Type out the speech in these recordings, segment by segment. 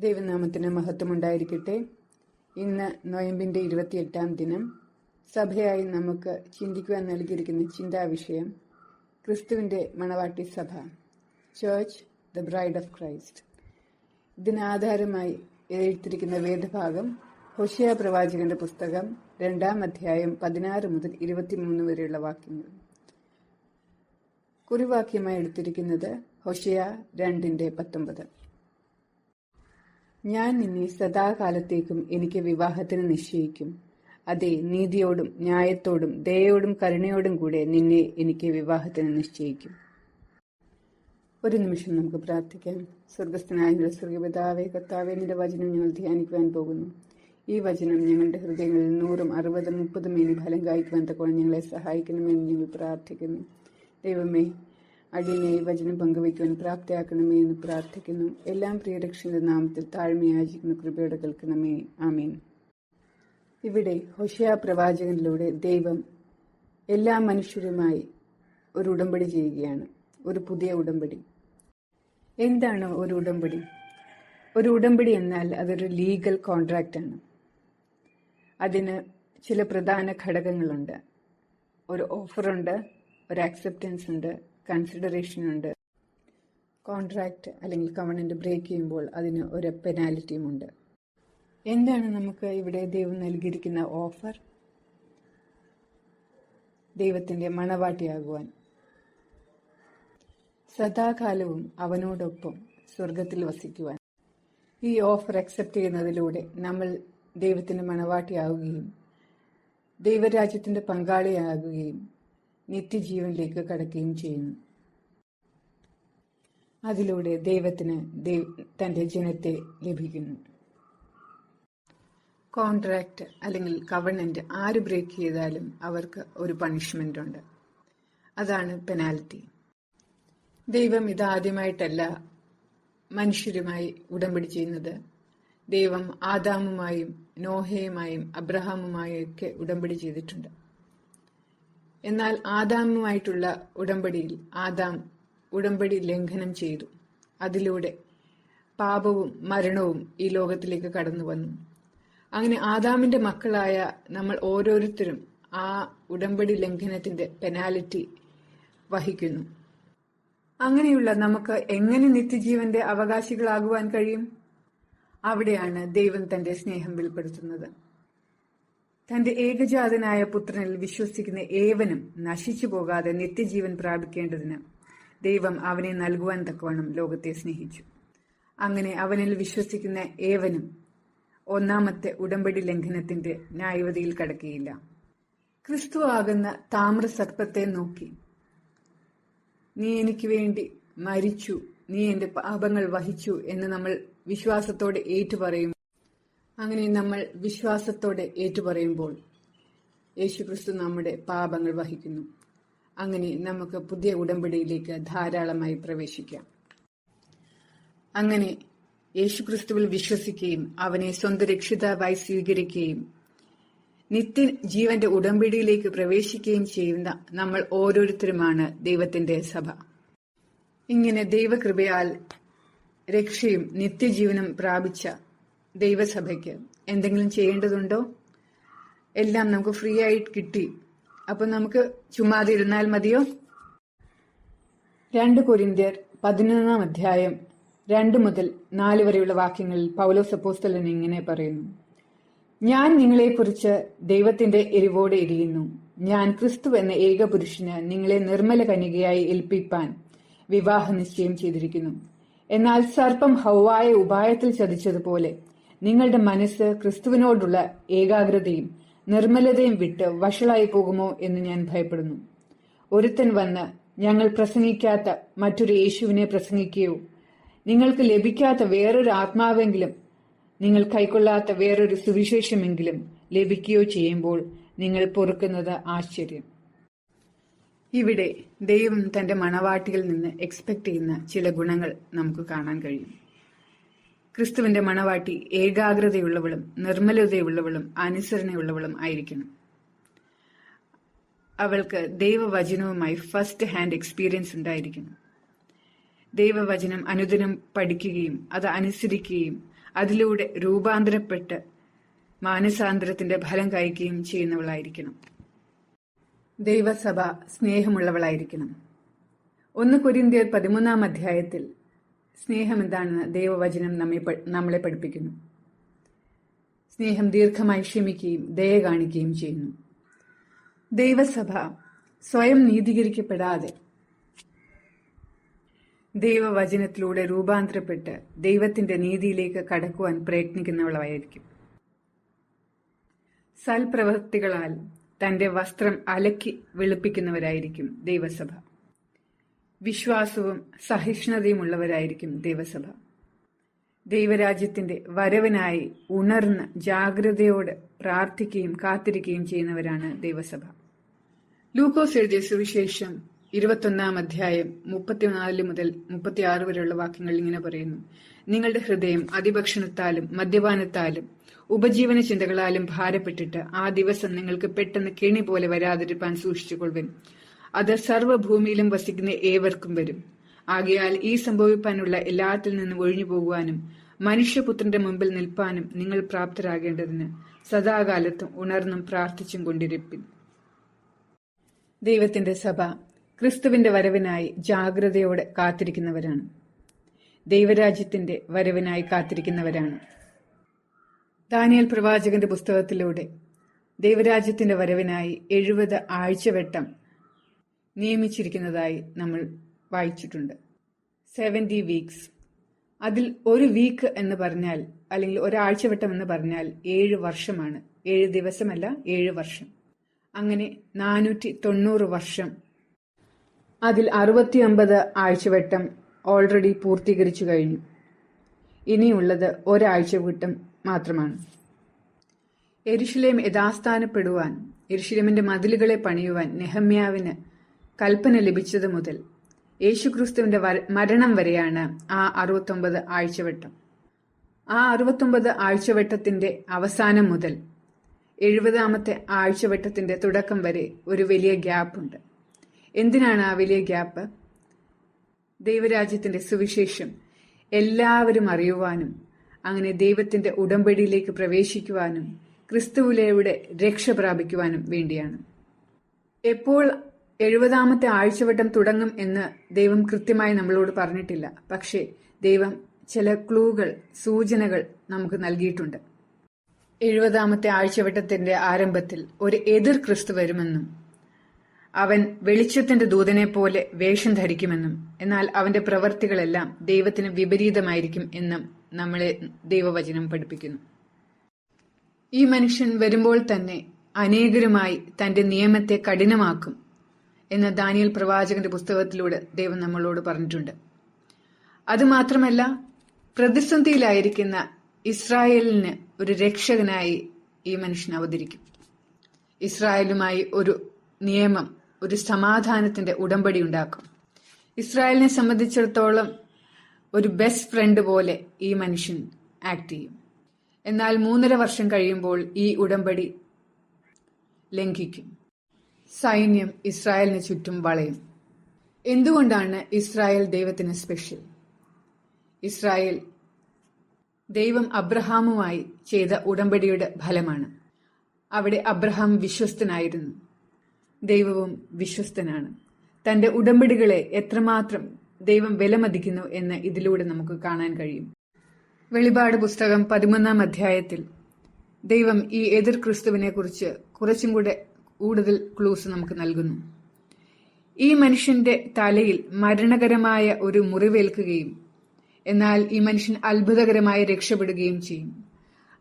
ദൈവനാമത്തിന് മഹത്വമുണ്ടായിരിക്കട്ടെ. ഇന്ന് നോയമ്പിന്റെ ഇരുപത്തിയെട്ടാം ദിനം. സഭയായി നമുക്ക് ചിന്തിക്കുവാൻ നൽകിയിരിക്കുന്ന ചിന്താവിഷയം ക്രിസ്തുവിന്റെ മണവാട്ടി സഭ church the bride of Christ ഇതിനാധാരമായി എഴുതിയിരിക്കുന്ന വേദഭാഗം ഹൊഷിയ പ്രവാചകന്റെ പുസ്തകം രണ്ടാം അധ്യായം പതിനാറ് മുതൽ ഇരുപത്തിമൂന്ന് വരെയുള്ള വാക്യങ്ങൾ. കുറിവാക്യമായി എടുത്തിരിക്കുന്നത് ഹൊഷിയ രണ്ടിന്റെ പത്തൊമ്പത്. ഞാൻ നിന്നെ സദാകാലത്തേക്കും എനിക്ക് വിവാഹത്തിന് നിശ്ചയിക്കും. അതെ നീതിയോടും ന്യായത്തോടും ദയോടും കരുണയോടും കൂടെ നിന്നെ എനിക്ക് വിവാഹത്തിന് നിശ്ചയിക്കും. ഒരു നിമിഷം നമുക്ക് പ്രാർത്ഥിക്കാം. സ്വർഗസ്ഥനായ സ്വർഗപിതാവേ കർത്താവെ നിന്റെ വചനം ഞങ്ങൾ ധ്യാനിക്കുവാൻ പോകുന്നു. ഈ വചനം ഞങ്ങളുടെ ഹൃദയങ്ങളിൽ നൂറും അറുപതും മുപ്പതും ഇനി ഫലം കായ്ക്കുവാൻ തക്കോളം ഞങ്ങളെ സഹായിക്കണമെന്ന് ഞങ്ങൾ പ്രാർത്ഥിക്കുന്നു. ദൈവമേ അടിയനെ ഈ വചനം പങ്കുവയ്ക്കുവാൻ പ്രാപ്തിയാക്കണമേ എന്ന് പ്രാർത്ഥിക്കുന്നു. എല്ലാം പ്രിയരക്ഷന്റെ നാമത്തിൽ താഴ്മയാചിക്കുന്ന കൃപയോടെ കേൾക്കണമേ. ആമീൻ. ഇവിടെ ഹൊഷിയ പ്രവാചകനിലൂടെ ദൈവം എല്ലാ മനുഷ്യരുമായി ഒരു ഉടമ്പടി ചെയ്യുകയാണ്. ഒരു പുതിയ ഉടമ്പടി. എന്താണ് ഒരു ഉടമ്പടി? ഒരു ഉടമ്പടി എന്നാൽ അതൊരു ലീഗൽ കോൺട്രാക്റ്റ് ആണ്. അതിന് ചില പ്രധാന ഘടകങ്ങളുണ്ട്. ഒരു ഓഫറുണ്ട് ഒരു അക്സെപ്റ്റൻസ് ഉണ്ട് കൺസിഡറേഷൻ ഉണ്ട്. കോൺട്രാക്റ്റ് അല്ലെങ്കിൽ കവണന്റ് ബ്രേക്ക് ചെയ്യുമ്പോൾ അതിന് ഒരു പെനാലിറ്റിയും ഉണ്ട്. എന്താണ് നമുക്ക് ഇവിടെ ദൈവം നൽകിയിരിക്കുന്ന ഓഫർ ദൈവത്തിന്റെ മണവാട്ടിയാകുവാൻ. സദാകാലവും അവനോടൊപ്പം സ്വർഗത്തിൽ വസിക്കുവാൻ. ഈ ഓഫർ അക്സെപ്റ്റ് ചെയ്യുന്നതിലൂടെ നമ്മൾ ദൈവത്തിന്റെ മണവാട്ടിയാവുകയും ദൈവരാജ്യത്തിന്റെ പങ്കാളിയാകുകയും നിത്യജീവനിലേക്ക് കടക്കുകയും ചെയ്യുന്നു. അതിലൂടെ ദൈവത്തിന് തന്റെ ജനത്തെ ലഭിക്കുന്നു. കോൺട്രാക്ട് അല്ലെങ്കിൽ കവണന്റ് ആര് ബ്രേക്ക് ചെയ്താലും അവർക്ക് ഒരു പണിഷ്മെന്റ് ഉണ്ട്. അതാണ് പെനാൽറ്റി. ദൈവം ഇതാദ്യമായിട്ടല്ല മനുഷ്യരുമായി ഉടമ്പടി ചെയ്യുന്നത്. ദൈവം ആദാമുമായും നോഹയുമായും അബ്രഹാമുമായും ഒക്കെ ഉടമ്പടി ചെയ്തിട്ടുണ്ട്. എന്നാൽ ആദാമുമായിട്ടുള്ള ഉടമ്പടിയിൽ ആദാം ഉടമ്പടി ലംഘനം ചെയ്തു. അതിലൂടെ പാപവും മരണവും ഈ ലോകത്തിലേക്ക് കടന്നു വന്നു. അങ്ങനെ ആദാമിന്റെ മക്കളായ നമ്മൾ ഓരോരുത്തരും ആ ഉടമ്പടി ലംഘനത്തിന്റെ പെനാലിറ്റി വഹിക്കുന്നു. അങ്ങനെയുള്ള നമുക്ക് എങ്ങനെ നിത്യജീവന്റെ അവകാശികളാകുവാൻ കഴിയും? അവിടെയാണ് ദൈവം തന്റെ സ്നേഹം വെളിപ്പെടുത്തുന്നത്. തന്റെ ഏകജാതനായ പുത്രനിൽ വിശ്വസിക്കുന്ന ഏവനും നശിച്ചു പോകാതെ നിത്യജീവൻ പ്രാപിക്കേണ്ടതിന് ദൈവം അവനെ നൽകുവാൻ തക്കവണ്ണം ലോകത്തെ സ്നേഹിച്ചു. അങ്ങനെ അവനിൽ വിശ്വസിക്കുന്ന ഏവനും ഒന്നാമത്തെ ഉടമ്പടി ലംഘനത്തിന്റെ ന്യായവതിയിൽ കടക്കുകയില്ല. ക്രിസ്തു ആകുന്ന താമ്രസർപ്പത്തെ നോക്കി. നീ എനിക്ക് വേണ്ടി മരിച്ചു. നീ എന്റെ പാപങ്ങൾ വഹിച്ചു എന്ന് നമ്മൾ വിശ്വാസത്തോടെ ഏറ്റുപറയും അങ്ങനെ നമ്മൾ വിശ്വാസത്തോടെ ഏറ്റുപറയുമ്പോൾ യേശുക്രിസ്തു നമ്മുടെ പാപങ്ങൾ വഹിക്കുന്നു. അങ്ങനെ നമുക്ക് പുതിയ ഉടമ്പടിയിലേക്ക് ധാരാളമായി പ്രവേശിക്കാം. അങ്ങനെ യേശുക്രിസ്തുവിൽ വിശ്വസിക്കുകയും അവനെ സ്വന്തം രക്ഷിതാവായി സ്വീകരിക്കുകയും നിത്യ ജീവന്റെ ഉടമ്പടിയിലേക്ക് പ്രവേശിക്കുകയും ചെയ്യുന്ന നമ്മൾ ഓരോരുത്തരുമാണ് ദൈവത്തിന്റെ സഭ. ഇങ്ങനെ ദൈവകൃപയാൽ രക്ഷയും നിത്യജീവനും പ്രാപിച്ച ദൈവസഭയ്ക്ക് എന്തെങ്കിലും ചെയ്യേണ്ടതുണ്ടോ? എല്ലാം നമുക്ക് ഫ്രീ ആയിട്ട് കിട്ടി. അപ്പൊ നമുക്ക് ചുമ്മാതെ ഇരുന്നാൽ മതിയോ? രണ്ട് കൊരിന്ത്യർ പതിനൊന്നാം അധ്യായം രണ്ട് മുതൽ നാല് വരെയുള്ള വാക്യങ്ങളിൽ പൗലോസ് അപ്പോസ്തലൻ ഇങ്ങനെ പറയുന്നു. ഞാൻ നിങ്ങളെക്കുറിച്ച് ദൈവത്തിന്റെ എരിവോടെ എരിയുന്നു ഞാൻ ക്രിസ്തു എന്ന ഏക പുരുഷന് നിങ്ങളെ നിർമ്മല കന്യകയായി ഏൽപ്പിപ്പാൻ വിവാഹ നിശ്ചയം ചെയ്തിരിക്കുന്നു. എന്നാൽ സർപ്പം ഹൗവായ ഉപായത്തിൽ ചതിച്ചതുപോലെ നിങ്ങളുടെ മനസ്സ് ക്രിസ്തുവിനോടുള്ള ഏകാഗ്രതയും നിർമ്മലതയും വിട്ട് വഷളായി പോകുമോ എന്ന് ഞാൻ ഭയപ്പെടുന്നു. ഒരുത്തൻ വന്ന് ഞങ്ങൾ പ്രസംഗിക്കാത്ത മറ്റൊരു യേശുവിനെ പ്രസംഗിക്കുകയോ നിങ്ങൾക്ക് ലഭിക്കാത്ത വേറൊരു ആത്മാവെങ്കിലും നിങ്ങൾ കൈക്കൊള്ളാത്ത വേറൊരു സുവിശേഷമെങ്കിലും ലഭിക്കുകയോ ചെയ്യുമ്പോൾ നിങ്ങൾ പൊറുക്കുന്നത് ആശ്ചര്യം. ഇവിടെ ദൈവം തന്റെ മണവാട്ടിയിൽ നിന്ന് എക്സ്പെക്ട് ചെയ്യുന്ന ചില ഗുണങ്ങൾ നമുക്ക് കാണാൻ കഴിയും. ക്രിസ്തുവിന്റെ മണവാട്ടി ഏകാഗ്രതയുള്ളവളും നിർമ്മലതയുള്ളവളും അനുസരണയുള്ളവളും ആയിരിക്കണം. അവൾക്ക് ദൈവവചനവുമായി ഫസ്റ്റ് ഹാൻഡ് എക്സ്പീരിയൻസ് ഉണ്ടായിരിക്കണം. ദൈവവചനം അനുദിനം പഠിക്കുകയും അത് അനുസരിക്കുകയും അതിലൂടെ രൂപാന്തരപ്പെട്ട് മാനസാന്തരത്തിന്റെ ഫലം കഴിക്കുകയും ചെയ്യുന്നവളായിരിക്കണം. ദൈവസഭ സ്നേഹമുള്ളവളായിരിക്കണം. ഒന്ന് കുരിന്തിയർ പതിമൂന്നാം അധ്യായത്തിൽ സ്നേഹം എന്താണെന്ന് ദൈവവചനം നമ്മെ നമ്മളെ പഠിപ്പിക്കുന്നു? സ്നേഹം ദീർഘമായി ക്ഷമിക്കുകയും ദയ കാണിക്കുകയും ചെയ്യുന്നു. ദൈവസഭ സ്വയം നീതീകരിക്കപ്പെടാതെ ദൈവവചനത്തിലൂടെ രൂപാന്തരപ്പെട്ട് ദൈവത്തിന്റെ നീതിയിലേക്ക് കടക്കുവാൻ പ്രയത്നിക്കുന്നവളായിരിക്കും. സൽപ്രവൃത്തികളാൽ തന്റെ വസ്ത്രം അലക്കി വെളുപ്പിക്കുന്നവരായിരിക്കും ദൈവസഭ. വിശ്വാസവും സഹിഷ്ണുതയുമുള്ളവരായിരിക്കും ദേവസഭ. ദൈവരാജ്യത്തിന്റെ വരവിനായി ഉണർന്ന് ജാഗ്രതയോട് പ്രാർത്ഥിക്കുകയും കാത്തിരിക്കുകയും ചെയ്യുന്നവരാണ് ദേവസഭ. ലൂക്കോസ് എഴുതിയ സുവിശേഷം ഇരുപത്തൊന്നാം അധ്യായം മുപ്പത്തിനാല് മുതൽ മുപ്പത്തിയാറ് വരെയുള്ള വാക്യങ്ങൾ ഇങ്ങനെ പറയുന്നു. നിങ്ങളുടെ ഹൃദയം അതിഭക്ഷണത്താലും മദ്യപാനത്താലും ഉപജീവന ചിന്തകളാലും ഭാരപ്പെട്ടിട്ട് ആ ദിവസം നിങ്ങൾക്ക് പെട്ടെന്ന് കെണി പോലെ വരാതിരിപ്പാൻ സൂക്ഷിച്ചുകൊള്ളുവിൻ. അത് സർവഭൂമിയിലും വസിക്കുന്ന ഏവർക്കും വരും. ആകയാൽ ഈ സംഭവിപ്പാനുള്ള എല്ലാത്തിൽ നിന്നും ഒഴിഞ്ഞു പോകുവാനും മനുഷ്യപുത്രന്റെ മുമ്പിൽ നിൽപ്പാനും നിങ്ങൾ പ്രാപ്തരാകേണ്ടതിന് സദാകാലത്തും ഉണർന്നും പ്രാർത്ഥിച്ചും കൊണ്ടിരിപ്പിൻ. ദൈവത്തിന്റെ സഭ ക്രിസ്തുവിന്റെ വരവിനായി ജാഗ്രതയോടെ കാത്തിരിക്കുന്നവരാണ്. ദൈവരാജ്യത്തിന്റെ വരവിനായി കാത്തിരിക്കുന്നവരാണ്. ദാനിയൽ പ്രവാചകന്റെ പുസ്തകത്തിലൂടെ ദൈവരാജ്യത്തിന്റെ വരവിനായി എഴുപത് ആഴ്ചവട്ടം നിയമിച്ചിരിക്കുന്നതായി നമ്മൾ വായിച്ചിട്ടുണ്ട്. സെവന്റി വീക്സ് അതിൽ ഒരു വീക്ക് എന്ന് പറഞ്ഞാൽ അല്ലെങ്കിൽ ഒരാഴ്ചവട്ടം എന്ന് പറഞ്ഞാൽ ഏഴ് വർഷമാണ്. ഏഴ് ദിവസമല്ല ഏഴ് വർഷം. അങ്ങനെ നാനൂറ്റി തൊണ്ണൂറ് വർഷം. അതിൽ അറുപത്തി അറുപത്തിയൊമ്പത് ആഴ്ചവട്ടം ഓൾറെഡി പൂർത്തീകരിച്ചു കഴിഞ്ഞു. ഇനിയുള്ളത് ഒരാഴ്ചവട്ടം മാത്രമാണ്. എരുഷലേം യഥാസ്ഥാനപ്പെടുവാൻ എരുഷലേമിന്റെ മതിലുകളെ പണിയുവാൻ നെഹമ്യാവിന് കൽപ്പന ലഭിച്ചത് മുതൽ യേശുക്രിസ്തുവിന്റെ മരണം വരെയാണ് ആ അറുപത്തൊമ്പത് ആഴ്ചവട്ടം. ആ അറുപത്തൊമ്പത് ആഴ്ചവട്ടത്തിന്റെ അവസാനം മുതൽ എഴുപതാമത്തെ ആഴ്ചവട്ടത്തിന്റെ തുടക്കം വരെ ഒരു വലിയ ഗ്യാപ്പ് ഉണ്ട്. എന്തിനാണ് ആ വലിയ ഗ്യാപ്പ്? ദൈവരാജ്യത്തിന്റെ സുവിശേഷം എല്ലാവരും അറിയുവാനും അങ്ങനെ ദൈവത്തിന്റെ ഉടമ്പടിയിലേക്ക് പ്രവേശിക്കുവാനും ക്രിസ്തുവിലൂടെ രക്ഷ പ്രാപിക്കുവാനും വേണ്ടിയാണ്. എപ്പോൾ എഴുപതാമത്തെ ആഴ്ചവട്ടം തുടങ്ങും എന്ന് ദൈവം കൃത്യമായി നമ്മളോട് പറഞ്ഞിട്ടില്ല. പക്ഷേ ദൈവം ചില ക്ലൂകൾ സൂചനകൾ നമുക്ക് നൽകിയിട്ടുണ്ട്. എഴുപതാമത്തെ ആഴ്ചവട്ടത്തിന്റെ ആരംഭത്തിൽ ഒരു എതിർ ക്രിസ്തു വരുമെന്നും അവൻ വെളിച്ചത്തിന്റെ ദൂതനെ പോലെ വേഷം ധരിക്കുമെന്നും എന്നാൽ അവന്റെ പ്രവർത്തികളെല്ലാം ദൈവത്തിന് വിപരീതമായിരിക്കും എന്നും നമ്മളെ ദൈവവചനം പഠിപ്പിക്കുന്നു. ഈ മനുഷ്യൻ വരുമ്പോൾ തന്നെ അനേകരുമായി തന്റെ നിയമത്തെ കഠിനമാക്കും. എന്ന് ദാനിയൽ പ്രവാചകന്റെ പുസ്തകത്തിലൂടെ ദൈവം നമ്മളോട് പറഞ്ഞിട്ടുണ്ട്. അതുമാത്രമല്ല പ്രതിസന്ധിയിലായിരിക്കുന്ന ഇസ്രായേലിന് ഒരു രക്ഷകനായി ഈ മനുഷ്യൻ അവതരിക്കും. ഇസ്രായേലുമായി ഒരു നിയമം ഒരു സമാധാനത്തിന്റെ ഉടമ്പടി ഉണ്ടാക്കും. ഇസ്രായേലിനെ സംബന്ധിച്ചിടത്തോളം ഒരു ബെസ്റ്റ് ഫ്രണ്ട് പോലെ ഈ മനുഷ്യൻ ആക്ട് ചെയ്യും. എന്നാൽ മൂന്നര വർഷം കഴിയുമ്പോൾ ഈ ഉടമ്പടി ലംഘിക്കും. സൈന്യം ഇസ്രായേലിന് ചുറ്റും വളയും. എന്തുകൊണ്ടാണ് ഇസ്രായേൽ ദൈവത്തിന് സ്പെഷ്യൽ ഇസ്രായേൽ ദൈവം അബ്രഹാമുമായി ചെയ്ത ഉടമ്പടിയുടെ ഫലമാണ്. അവിടെ അബ്രഹാം വിശ്വസ്തനായിരുന്നു. ദൈവവും വിശ്വസ്തനാണ്. തന്റെ ഉടമ്പടികളെ എത്രമാത്രം ദൈവം വിലമതിക്കുന്നു എന്ന് ഇതിലൂടെ നമുക്ക് കാണാൻ കഴിയും. വെളിപാട് പുസ്തകം പതിമൂന്നാം അധ്യായത്തിൽ ദൈവം ഈ എതിർ ക്രിസ്തുവിനെ കുറിച്ച് കുറച്ചും കൂടെ കൂടുതൽ ക്ലൂസ് നമുക്ക് നൽകുന്നു. ഈ മനുഷ്യന്റെ തലയിൽ മരണകരമായ ഒരു മുറിവേൽക്കുകയും എന്നാൽ ഈ മനുഷ്യൻ അത്ഭുതകരമായി രക്ഷപ്പെടുകയും ചെയ്യും.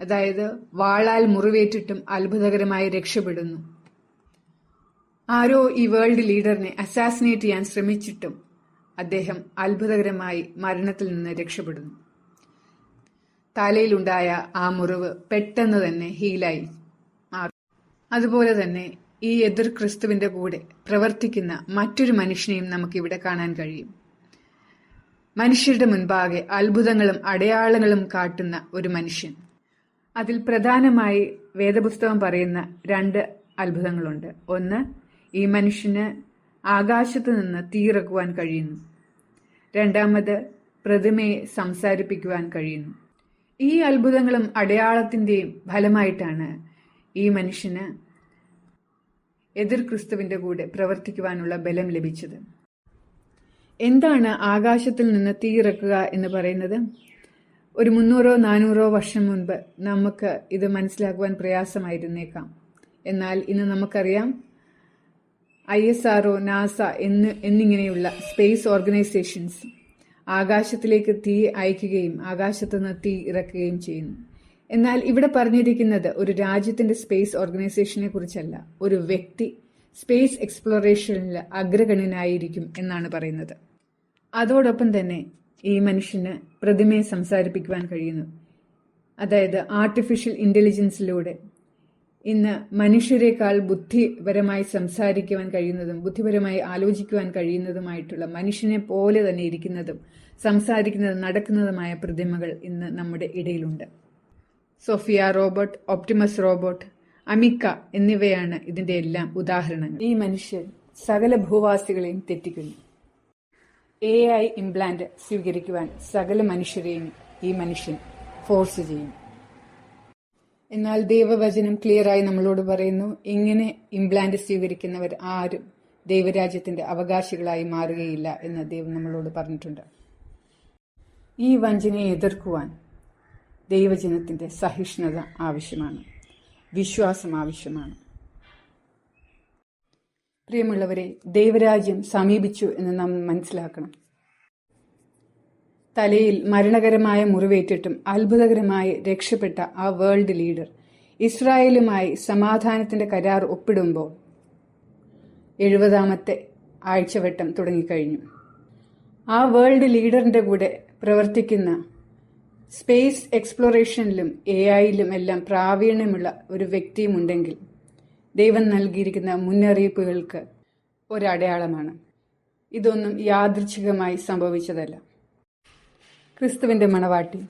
അതായത് വാളാൽ മുറിവേറ്റിട്ടും അത്ഭുതകരമായി രക്ഷപ്പെടുന്നു. ആരോ ഈ വേൾഡ് ലീഡറിനെ അസാസിനേറ്റ് ചെയ്യാൻ ശ്രമിച്ചിട്ടും അദ്ദേഹം അത്ഭുതകരമായി മരണത്തിൽ നിന്ന് രക്ഷപ്പെടുന്നു. തലയിലുണ്ടായ ആ മുറിവ് പെട്ടെന്ന് തന്നെ ഹീലായി അതുപോലെ തന്നെ ഈ എതിർ ക്രിസ്തുവിന്റെ കൂടെ പ്രവർത്തിക്കുന്ന മറ്റൊരു മനുഷ്യനെയും നമുക്ക് ഇവിടെ കാണാൻ കഴിയും. മനുഷ്യരുടെ മുൻപാകെ അത്ഭുതങ്ങളും അടയാളങ്ങളും കാട്ടുന്ന ഒരു മനുഷ്യൻ. അതിൽ പ്രധാനമായി വേദപുസ്തകം പറയുന്ന രണ്ട് അത്ഭുതങ്ങളുണ്ട്. ഒന്ന് ഈ മനുഷ്യന് ആകാശത്ത് നിന്ന് തീറക്കുവാൻ കഴിയുന്നു. രണ്ടാമത് പ്രതിമയെ സംസാരിപ്പിക്കുവാൻ കഴിയുന്നു. ഈ അത്ഭുതങ്ങളും അടയാളത്തിന്റെയും ഫലമായിട്ടാണ് ഈ മനുഷ്യന് എതിർ ക്രിസ്തുവിന്റെ കൂടെ പ്രവർത്തിക്കുവാനുള്ള ബലം ലഭിച്ചത്. എന്താണ് ആകാശത്തിൽ നിന്ന് തീയിറക്കുക എന്ന് പറയുന്നത്? ഒരു മുന്നൂറോ നാനൂറോ വർഷം മുൻപ് നമുക്ക് ഇത് മനസ്സിലാക്കുവാൻ പ്രയാസമായിരുന്നേക്കാം. എന്നാൽ ഇന്ന് നമുക്കറിയാം ഐ എസ് ആർഒ നാസ എന്ന് എന്നിങ്ങനെയുള്ള സ്പേസ് ഓർഗനൈസേഷൻസ് ആകാശത്തിലേക്ക് തീ അയക്കുകയും ആകാശത്ത് നിന്ന് തീ ഇറക്കുകയും ചെയ്യുന്നു. എന്നാൽ ഇവിടെ പറഞ്ഞിരിക്കുന്നത് ഒരു രാജ്യത്തിന്റെ സ്പേസ് ഓർഗനൈസേഷനെ കുറിച്ചല്ല ഒരു വ്യക്തി സ്പേസ് എക്സ്പ്ലോറേഷനിൽ അഗ്രഗണ്യനായിരിക്കും എന്നാണ് പറയുന്നത്. അതോടൊപ്പം തന്നെ ഈ മനുഷ്യന് പ്രതിമയെ സംസാരിപ്പിക്കുവാൻ കഴിയുന്നു. അതായത് ആർട്ടിഫിഷ്യൽ ഇന്റലിജൻസിലൂടെ ഇന്ന് മനുഷ്യരെക്കാൾ ബുദ്ധിപരമായി സംസാരിക്കുവാൻ കഴിയുന്നതും ബുദ്ധിപരമായി ആലോചിക്കുവാൻ കഴിയുന്നതുമായിട്ടുള്ള മനുഷ്യനെ പോലെ തന്നെ ഇരിക്കുന്നതും സംസാരിക്കുന്നതും നടക്കുന്നതുമായ പ്രതിമകൾ ഇന്ന് നമ്മുടെ ഇടയിലുണ്ട്. Sophia robot Optimus robot Ameca എന്നിവയാണ് ഇതിന്റെ എല്ലാം ഉദാഹരണങ്ങൾ. ഈ മനുഷ്യൻ സകല ഭൂവാസികളെയും തെറ്റിക്കുന്നു. എ ഐ ഇംപ്ലാന്റ് സ്വീകരിക്കുവാൻ സകല മനുഷ്യരെയും ഈ മനുഷ്യൻ ഫോഴ്സ് ചെയ്യും എന്നാൽ ദൈവവചനം ക്ലിയറായി നമ്മളോട് പറയുന്നു ഇങ്ങനെ ഇംപ്ലാന്റ് സ്വീകരിക്കുന്നവർ ആരും ദൈവരാജ്യത്തിന്റെ അവകാശികളായി മാറുകയില്ല എന്ന് ദൈവം നമ്മളോട് പറഞ്ഞിട്ടുണ്ട്. ഈ വഞ്ചനയെ എതിർക്കുവാൻ ദൈവജനത്തിന്റെ സഹിഷ്ണുത ആവശ്യമാണ്. വിശ്വാസം ആവശ്യമാണ്. പ്രിയമുള്ളവരെ ദൈവരാജ്യം സമീപിച്ചു എന്ന് നാം മനസ്സിലാക്കണം. തലയിൽ മരണകരമായ മുറിവേറ്റിട്ടും അത്ഭുതകരമായി രക്ഷപ്പെട്ട ആ വേൾഡ് ലീഡർ ഇസ്രായേലുമായി സമാധാനത്തിന്റെ കരാർ ഒപ്പിടുമ്പോൾ എഴുപതാമത്തെ ആഴ്ചവട്ടം തുടങ്ങിക്കഴിഞ്ഞു. ആ വേൾഡ് ലീഡറിന്റെ കൂടെ പ്രവർത്തിക്കുന്ന സ്പേസ് എക്സ്പ്ലോറേഷനിലും എ ഐയിലും എല്ലാം പ്രാവീണ്യമുള്ള ഒരു വ്യക്തിയുമുണ്ടെങ്കിൽ ദൈവം നൽകിയിരിക്കുന്ന മുന്നറിയിപ്പുകൾക്ക് ഒരടയാളമാണ്. ഇതൊന്നും യാദൃച്ഛികമായി സംഭവിച്ചതല്ല. ക്രിസ്തുവിന്റെ മണവാട്ടി.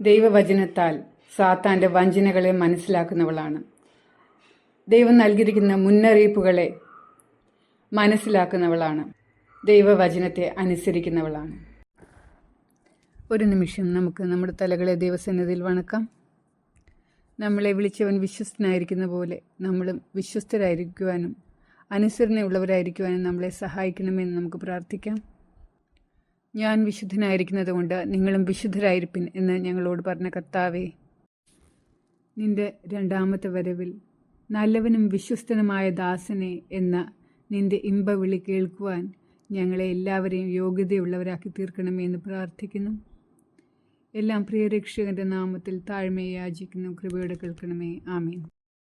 ദൈവവചനത്താൽ സാത്താന്റെ വഞ്ചനകളെ മനസ്സിലാക്കുന്നവളാണ്. ദൈവം നൽകിയിരിക്കുന്ന മുന്നറിയിപ്പുകളെ മനസ്സിലാക്കുന്നവളാണ്. ദൈവവചനത്തെ അനുസരിക്കുന്നവളാണ്. ഒരു നിമിഷം നമുക്ക് നമ്മുടെ തലകളെ ദൈവസന്നിധിയിൽ വണക്കാം. നമ്മളെ വിളിച്ചവൻ വിശ്വസ്തനായിരിക്കുന്ന പോലെ നമ്മളും വിശ്വസ്തരായിരിക്കുവാനും അനുസരണയുള്ളവരായിരിക്കുവാനും നമ്മളെ സഹായിക്കണമെന്ന് നമുക്ക് പ്രാർത്ഥിക്കാം. ഞാൻ വിശുദ്ധനായിരിക്കുന്നത് കൊണ്ട് നിങ്ങളും വിശുദ്ധരായിരിപ്പിൻ എന്ന് ഞങ്ങളോട് പറഞ്ഞ കർത്താവേ നിന്റെ രണ്ടാമത്തെ വരവിൽ നല്ലവനും വിശ്വസ്തനുമായ ദാസനെ എന്ന നിന്റെ ഇമ്പവിളി കേൾക്കുവാൻ ഞങ്ങളെ എല്ലാവരെയും യോഗ്യതയുള്ളവരാക്കി തീർക്കണമേ എന്ന് പ്രാർത്ഥിക്കുന്നു. എല്ലാം പ്രിയ രക്ഷകന്റെ നാമത്തിൽ താഴ്മയെ യാചിക്കുന്നു. കൃപയോടെ കേൾക്കണമേ. ആമീൻ.